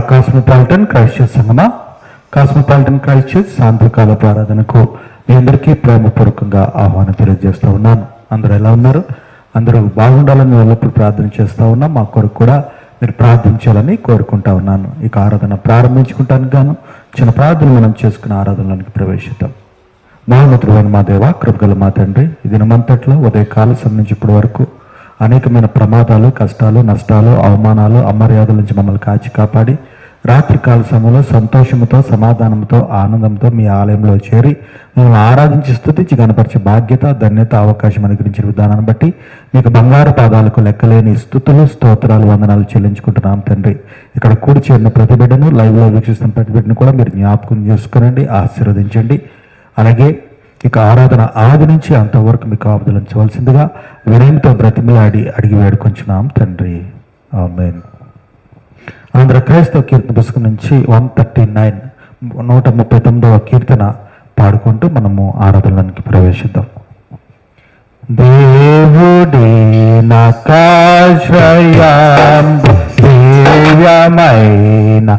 Cosmopolitan Christ సంగమా cosmopolitan Christ సాయంత్రకాల ఆరాధనకు మీ అందరికీ ప్రేమపూర్వకంగా ఆహ్వానం తెలియజేస్తూ ఉన్నాను. అందరూ ఎలా ఉన్నారు? అందరూ బాగుండాలని మేము ఎల్లప్పుడూ ప్రార్థన చేస్తూ ఉన్నాం. మా కొరకు కూడా మీరు ప్రార్థించాలని కోరుకుంటా ఉన్నాను. ఇక ఆరాధన ప్రారంభించుకుంటానికి గాను చిన్న ప్రార్థన మనం చేసుకున్న ఆరాధనలోనికి ప్రవేశిద్దాం. మహోన్నతుడైన మా దేవ కృపగల మా తండ్రి ఈ దినమంతట్లో ఉదయకాల సమయం నుంచి ఇప్పటి వరకు అనేకమైన ప్రమాదాలు కష్టాలు నష్టాలు అవమానాలు అమర్యాదల నుంచి మమ్మల్ని కాచి కాపాడి రాత్రి కాల సమయంలో సంతోషంతో సమాధానంతో ఆనందంతో మీ ఆలయంలో చేరి మిమ్మల్ని ఆరాధించి స్థుతించి కనపరిచే బాధ్యత ధన్యత అవకాశం అనుగ్రహించిన విధానాన్ని బట్టి మీకు బంగారు పాదాలకు లెక్కలేని స్థుతులు స్తోత్రాలు వందనాలు చెల్లించుకుంటున్నాం తండ్రి. ఇక్కడ కూడి చేరిన లైవ్లో వీక్షిస్తున్న ప్రతిబిడ్డను కూడా మీరు జ్ఞాపకం చేసుకునండి ఆశీర్వదించండి. అలాగే ఇక ఆరాధన ఆది నుంచి అంతవరకు మీకు ఆపుదలించవలసిందిగా వినయంతో బ్రతిమలాడి అడిగి వేడుకొంచున్నాం తండ్రి. ఆమెన్. ఆంధ్ర క్రైస్తవ కీర్తన పుస్తకం నుంచి వన్ థర్టీ నైన్ నూట ముప్పై తొమ్మిదవ కీర్తన పాడుకుంటూ మనము ఆరాధనలోనికి ప్రవేశిద్దాం. దేవుడి నకాశ్రయం దివ్యమైన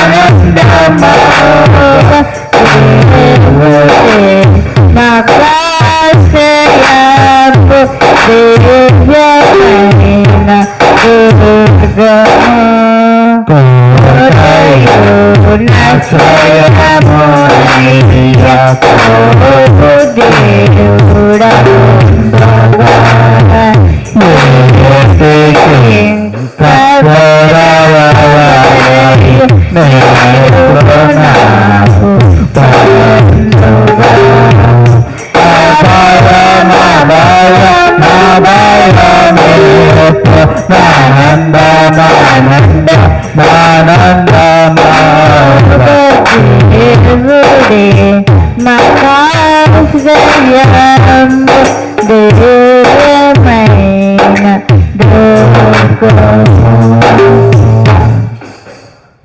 ఆనందమా? దుర్గము.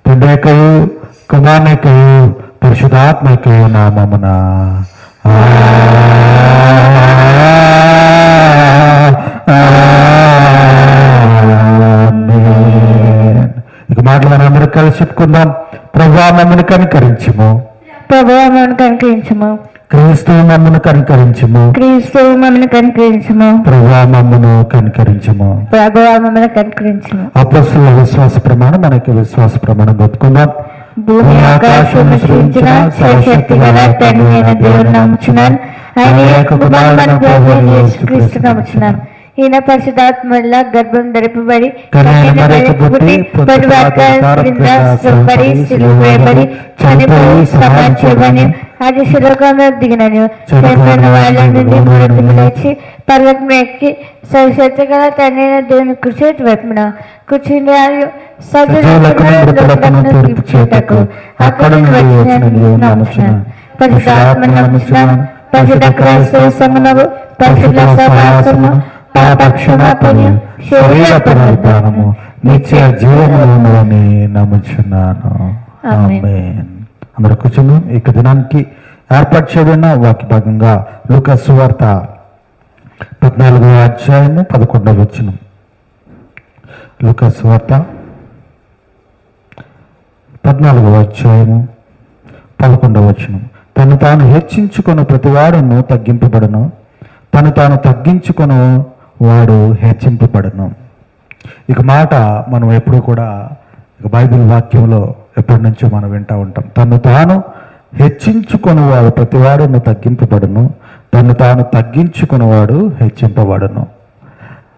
తండ్రికయు కుమార్నికయు పరిశుధాత్మకయు నామమున. ఇక మాటలు మనం అందరూ కలిసి చెప్పుకుందాం. ప్రభా మమ్మల్ని కనికరించము. ప్రభావమును కనుకరించము. క్రీస్తు మమ్మను కనికరించము. క్రీస్తు మమ్మల్ని కనుకరించము. ప్రభా మమ్మను కనికరించము. ప్రభావమును కనుకరించము. అపస్సుల విశ్వాస ప్రమాణం మనకి విశ్వాస ప్రమాణం ఒప్పుకుందాం భూమి ఆకాశం సృష్టించిన సర్వశక్తి గల తండ్రి అయిన దేవుని నమ్ముచున్నాను. ఆయన యొక్క కుమారుడు ప్రభు యేసుక్రీస్తు నమ్ముచున్నాను. ఈయన పరిశుధాత్మల గర్భం ధరిపబడి పుట్టి, సిలువేయబడి చనిపోయి అది శిలోకంలో దిగినను. చనిపోయిన వాళ్ళ నుండి లేచి పర్వతం ఎక్కి సరిశక్తి గల తండ్రి అయిన దేవుని కుర్చీ వైపున కూర్చుని చేయుటకు అక్కడ నమ్ముచున్నాను పరిశుద్ధ క్రైస్తవ సంగమము పరిశుద్ధ సమాసము పాప క్షమాపణ శరీర పునరుద్ధానము నిత్య జీవములని నమ్ముచున్నాను. అందరూ కూర్చుందాం. ఇక దినానికి ఏర్పాటు చేయబడిన వాక్య భాగంగా లూకాసు వార్త పద్నాలుగో అధ్యాయము పదకొండవ వచనం. లూకాసు వార్త పద్నాలుగవ అధ్యాయము పదకొండవ వచనం. తను తాను హెచ్చించుకున్న ప్రతివాడును తగ్గింపబడను. తను తాను తగ్గించుకును వాడు హెచ్చింపబడను. ఇక మాట మనం ఎప్పుడు కూడా ఇక బైబిల్ వాక్యంలో ఎప్పటి నుంచో మనం వింటూ ఉంటాం. తను తాను హెచ్చించుకునేవాడు ప్రతివాడును తగ్గింపబడును. తను తాను తగ్గించుకునేవాడు హెచ్చింపబడును.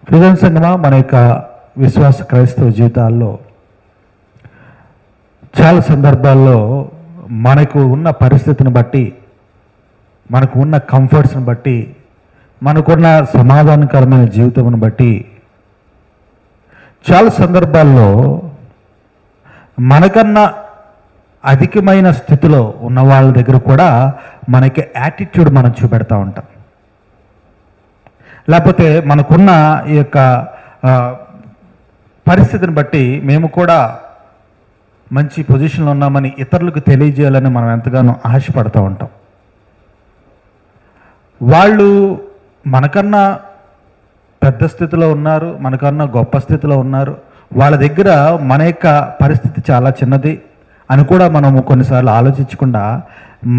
ప్రిజన్ సంగమా మన యొక్క విశ్వాస క్రైస్తవ జీవితాల్లో చాలా సందర్భాల్లో మనకు ఉన్న పరిస్థితిని బట్టి మనకు ఉన్న కంఫర్ట్స్ని బట్టి మనకున్న సమాధానకరమైన జీవితమును బట్టి చాలా సందర్భాల్లో మనకన్నా అధికమైన స్థితిలో ఉన్న వాళ్ళ దగ్గర కూడా మనకి యాటిట్యూడ్ మనం చూపెడతా ఉంటాం. లేకపోతే మనకున్న ఈ యొక్క పరిస్థితిని బట్టి మేము కూడా మంచి పొజిషన్లో ఉన్నామని ఇతరులకు తెలియజేయాలని మనం ఎంతగానో ఆశపడుతూ ఉంటాం. వాళ్ళు మనకన్నా పెద్ద స్థితిలో ఉన్నారు మనకన్నా గొప్ప స్థితిలో ఉన్నారు. వాళ్ళ దగ్గర మన యొక్క పరిస్థితి చాలా చిన్నది అని కూడా మనము కొన్నిసార్లు ఆలోచించకుండా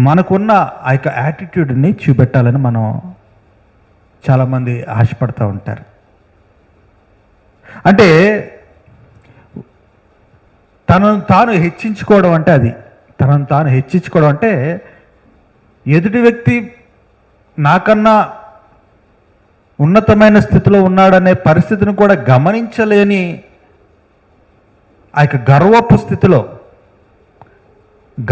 మనకున్న ఆ యొక్క యాటిట్యూడ్ని చూపెట్టాలని మనం చాలామంది ఆశపడుతూ ఉంటారు. అంటే తనను తాను హెచ్చించుకోవడం అంటే అది. తనను తాను హెచ్చించుకోవడం అంటే ఎదుటి వ్యక్తి నాకన్నా ఉన్నతమైన స్థితిలో ఉన్నాడనే పరిస్థితిని కూడా గమనించలేని ఆ యొక్క గర్వపు స్థితిలో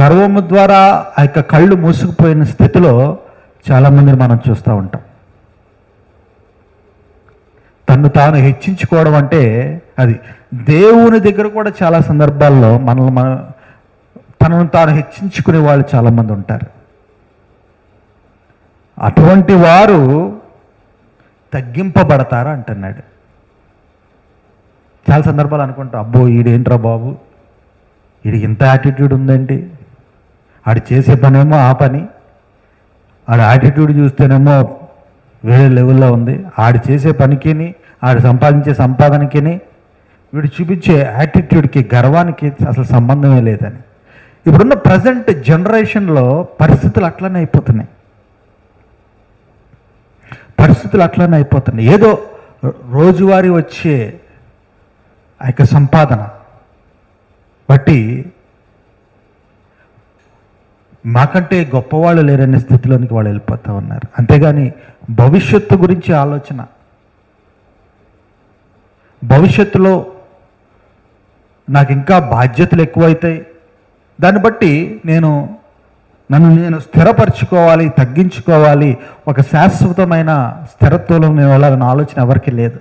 గర్వము ద్వారా ఆ యొక్క కళ్ళు మూసుకుపోయిన స్థితిలో చాలామందిని మనం చూస్తూ ఉంటాం. తను తాను హెచ్చించుకోవడం అంటే అది. దేవుని దగ్గర కూడా చాలా సందర్భాల్లో మనల్ని మన తనను తాను హెచ్చించుకునే వాళ్ళు చాలామంది ఉంటారు. అటువంటి వారు తగ్గింపబడతారా అంటున్నాడు. చాలా సందర్భాలు అనుకుంటా అబ్బో ఈడేంట్రా బాబు ఈడికి ఇంత యాటిట్యూడ్ ఉందండి. ఆడు చేసే పనేమో ఆ పని ఆడ యాటిట్యూడ్ చూస్తేనేమో వేరే లెవెల్లో ఉంది. ఆడు చేసే పనికిని ఆడు సంపాదించే సంపాదనకిని వీడు చూపించే యాటిట్యూడ్కి గర్వానికి అసలు సంబంధమే లేదని. ఇప్పుడున్న ప్రజెంట్ జనరేషన్లో పరిస్థితులు అట్లనే అయిపోతున్నాయి. పరిస్థితులు అట్లనే అయిపోతున్నాయి. ఏదో రోజువారీ వచ్చే ఆ యొక్క సంపాదన. బట్టి మాకంటే గొప్పవాళ్ళు లేరనే స్థితిలోనికి వాళ్ళు వెళ్ళిపోతూ ఉన్నారు. అంతేగాని భవిష్యత్తు గురించి ఆలోచన. భవిష్యత్తులో నాకు ఇంకా బాధ్యతలు ఎక్కువైతాయి. దాన్ని బట్టి నేను నన్ను నేను స్థిరపరచుకోవాలి తగ్గించుకోవాలి ఒక శాశ్వతమైన స్థిరత్వంలో నేను వెళ్ళాలన్న ఆలోచన ఎవరికి లేదు.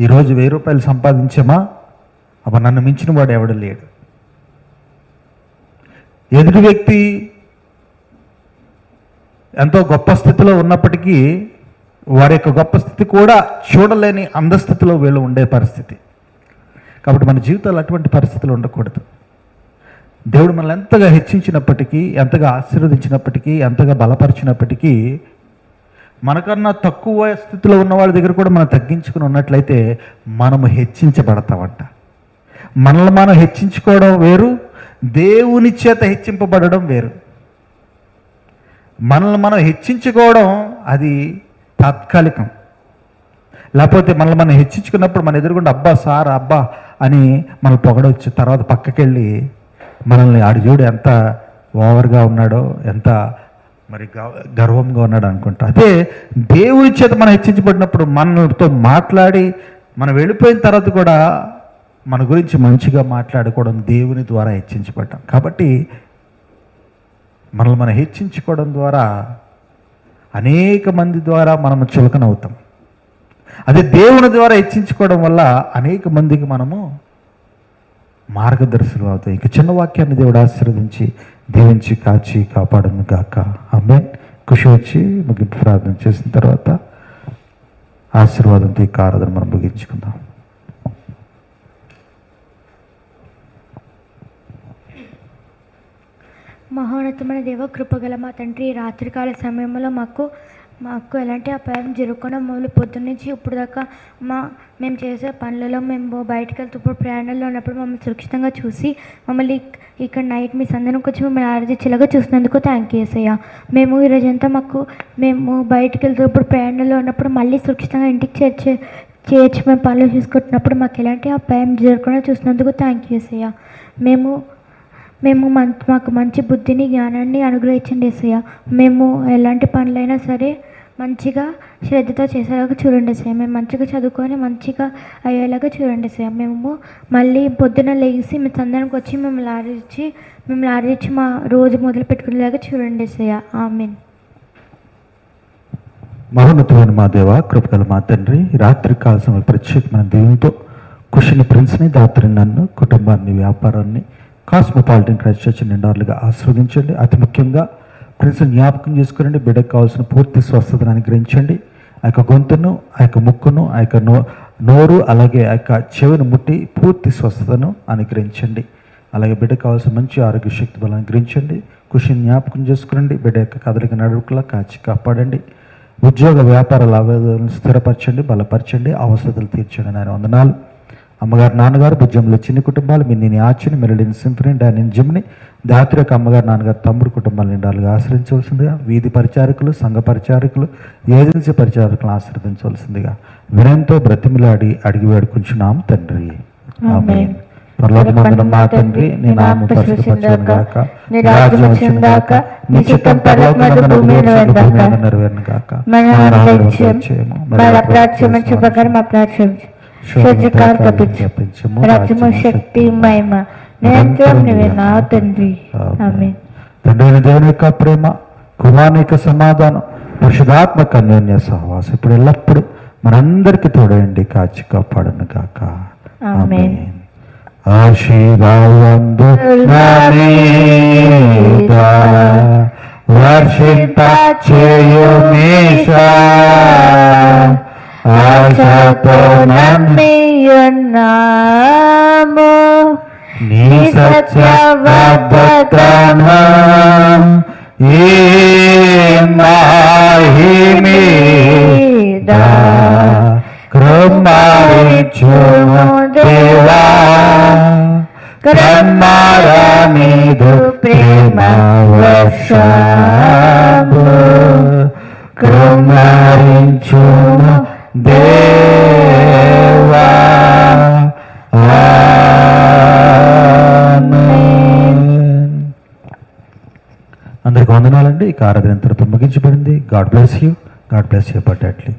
ఈరోజు వెయ్యి రూపాయలు సంపాదించామా? అప్పుడు నన్ను మించిన వాడు ఎవడు లేడు. ఎదుటి వ్యక్తి ఎంతో గొప్ప స్థితిలో ఉన్నప్పటికీ వారి యొక్క గొప్ప స్థితి కూడా చూడలేని అందస్థితిలో వీళ్ళు ఉండే పరిస్థితి. కాబట్టి మన జీవితాలు అటువంటి పరిస్థితులు ఉండకూడదు. దేవుడు మనల్ని ఎంతగా హెచ్చించినప్పటికీ ఎంతగా ఆశీర్వదించినప్పటికీ ఎంతగా బలపరిచినప్పటికీ మనకన్నా తక్కువ స్థితిలో ఉన్న వాళ్ళ దగ్గర కూడా మనం తగ్గించుకుని ఉన్నట్లయితే మనము హెచ్చించబడతామంట. మనల్ని మనం హెచ్చించుకోవడం వేరు దేవుని చేత హెచ్చింపబడడం వేరు. మనల్ని మనం హెచ్చించుకోవడం అది తాత్కాలికం. లేకపోతే మనల్ని మనం హెచ్చించుకున్నప్పుడు మన ఎదురుగుండా అబ్బా సార్ అబ్బా అని మనం పొగడవచ్చు తర్వాత పక్కకెళ్ళి మనల్ని ఆడు చూడు ఎంత ఓవర్గా ఉన్నాడో ఎంత మరి గ- గర్వంగా ఉన్నాడు అనుకుంటా. అదే దేవుడి చేత మనం హెచ్చించబడినప్పుడు మనతో మాట్లాడి మనం వెళ్ళిపోయిన తర్వాత కూడా మన గురించి మంచిగా మాట్లాడుకోవడం దేవుని ద్వారా హెచ్చించబడ్డాం. కాబట్టి మనల్ని మనం హెచ్చించుకోవడం ద్వారా అనేక మంది ద్వారా మనము చులకనవుతాం. అదే దేవుని ద్వారా హెచ్చించుకోవడం వల్ల అనేక మందికి మనము మార్గదర్శనం అవుతాయి. ఇక చిన్న వాక్యాన్ని దేవుడు ఆశీర్వదించి దీవించి కాచి కాపాడను గాక. ఆమె కృషి వచ్చి ముగింపు ప్రార్థన చేసిన తర్వాత ఆశీర్వాదంతో ఈ కారదని మనం ముగించుకుందాం. మహోన్నతమైన దేవ కృపగల మా తండ్రి రాత్రికాల సమయంలో మాకు మాకు ఎలాంటి అపాయం జరగకుండా మమ్మల్ని పొద్దున్న నుంచి ఇప్పుడు దాకా మా మేము చేసే పనులలో మేము బయటకు వెళ్తూ ప్రయాణంలో ఉన్నప్పుడు మమ్మల్ని సురక్షితంగా చూసి మమ్మల్ని ఇక్కడ నైట్ మీ సందనం వచ్చి మమ్మల్ని ఆరాధించేలాగా చూసినందుకు థ్యాంక్ యూ ఏసయ్య మేము ఈరోజంతా మాకు మేము బయటకు వెళ్తున్నప్పుడు ప్రయాణంలో ఉన్నప్పుడు మళ్ళీ సురక్షితంగా ఇంటికి చేర్చే చేర్చి మేము పనులు చూసుకుంటున్నప్పుడు మాకు ఎలాంటి అపాయం జరగకుండా చూసినందుకు థ్యాంక్ యూ ఏసయ్య మేము మేము మం మాకు మంచి బుద్ధిని జ్ఞానాన్ని అనుగ్రహించండి ఏసయ్య మేము ఎలాంటి పనులైనా సరే మంచిగా శ్రద్ధతో చేసేలాగా చూడండి సార్. మేము మంచిగా చదువుకొని మంచిగా అయ్యేలాగా చూడండి సార్. మేము మళ్ళీ పొద్దున లేచి మీ సందనానికి వచ్చి మిమ్మల్ని ఆడించి మేము ఆడించి మా రోజు మొదలు పెట్టుకునేలాగా చూడండి సార్. ఆమెన్. మహోన్నతమైన మా దేవ కృపగల మా తండ్రి రాత్రి కాల సమయ ప్రత్యేకమైన దేవునితో కుషిని ప్రిన్స్ని దాత్రి నన్ను కుటుంబాన్ని వ్యాపారాన్ని కాస్మోపాలిటన్ క్రైస్ట్ చర్చ్ నిండారులుగా ఆస్వాదించండి. అతి ముఖ్యంగా ప్రిన్స్ జ్ఞాపకం చేసుకునండి. బిడ్డకు కావాల్సిన పూర్తి స్వస్థతను అనుగ్రహించండి. ఆ యొక్క గొంతును ఆ యొక్క ముక్కును ఆ యొక్క నో నోరు అలాగే ఆ యొక్క చెవిని ముట్టి పూర్తి స్వస్థతను అనుగ్రహించండి. అలాగే బిడ్డకు కావాల్సిన మంచి ఆరోగ్య శక్తి బలం అనుగ్రహించండి. కృషిని జ్ఞాపకం చేసుకురండి బిడ్డ యొక్క కదలిక నడుపులా కాచి కాపాడండి. ఉద్యోగ వ్యాపార లావాదేవీలను స్థిరపరచండి బలపరచండి అవసరాలు తీర్చండి నేను వందనాలు. అమ్మగారు నాన్నగారు భుజంలో చిన్న కుటుంబాలు మిన్ని ఆచిని మెరడిని సింఫనీ డానిన్ జిమ్ని దాత్రి యొక్క అమ్మగారు నాన్నగారు తమ్ముడు కుటుంబాలు నిండాలుగా ఆశ్రయించవలసిందిగా వీధి పరిచారకులు సంఘ పరిచారకులు ఏజెన్సీ పరిచారకులను ఆశ్రదించవలసిందిగా వినయంతో బ్రతిమిలాడి అడిగి వేడుకుంటున్నాం తండ్రి. పరలోకమందున మా తండ్రి నీ నామం పరిశుద్ధపరచును గాక. నీ రాజ్యం వచ్చును గాక నీ చిత్తం పరలోకమందు భూమి మీద నెరవేరును గాక. మన మా. మన శోధకాలు తప్పించము రాజ్యము శక్తి మహిమ నిరంతరం నువ్వే నా తండ్రి తండ్రి దేవుని యొక్క ప్రేమ కుమారుని యొక్క సమాధానం పరిశుధాత్మక అన్యోన్య సహవాసం ఇప్పుడు ఎల్లప్పుడు మనందరికి తోడయండి. కాచి కాపాడను గాక. వర్షింప చేయుమీశా ఆశతో నమ్మియున్నాము నీ సత్యవద్దతను ఈ మాహిమీద కృమారించుము దేవా కృమారమీదు ప్రేమ వర్షము ఈ ఆరాధన ఇంతటితో ముగించబడింది. God bless you. God bless you పర్టెట్లీ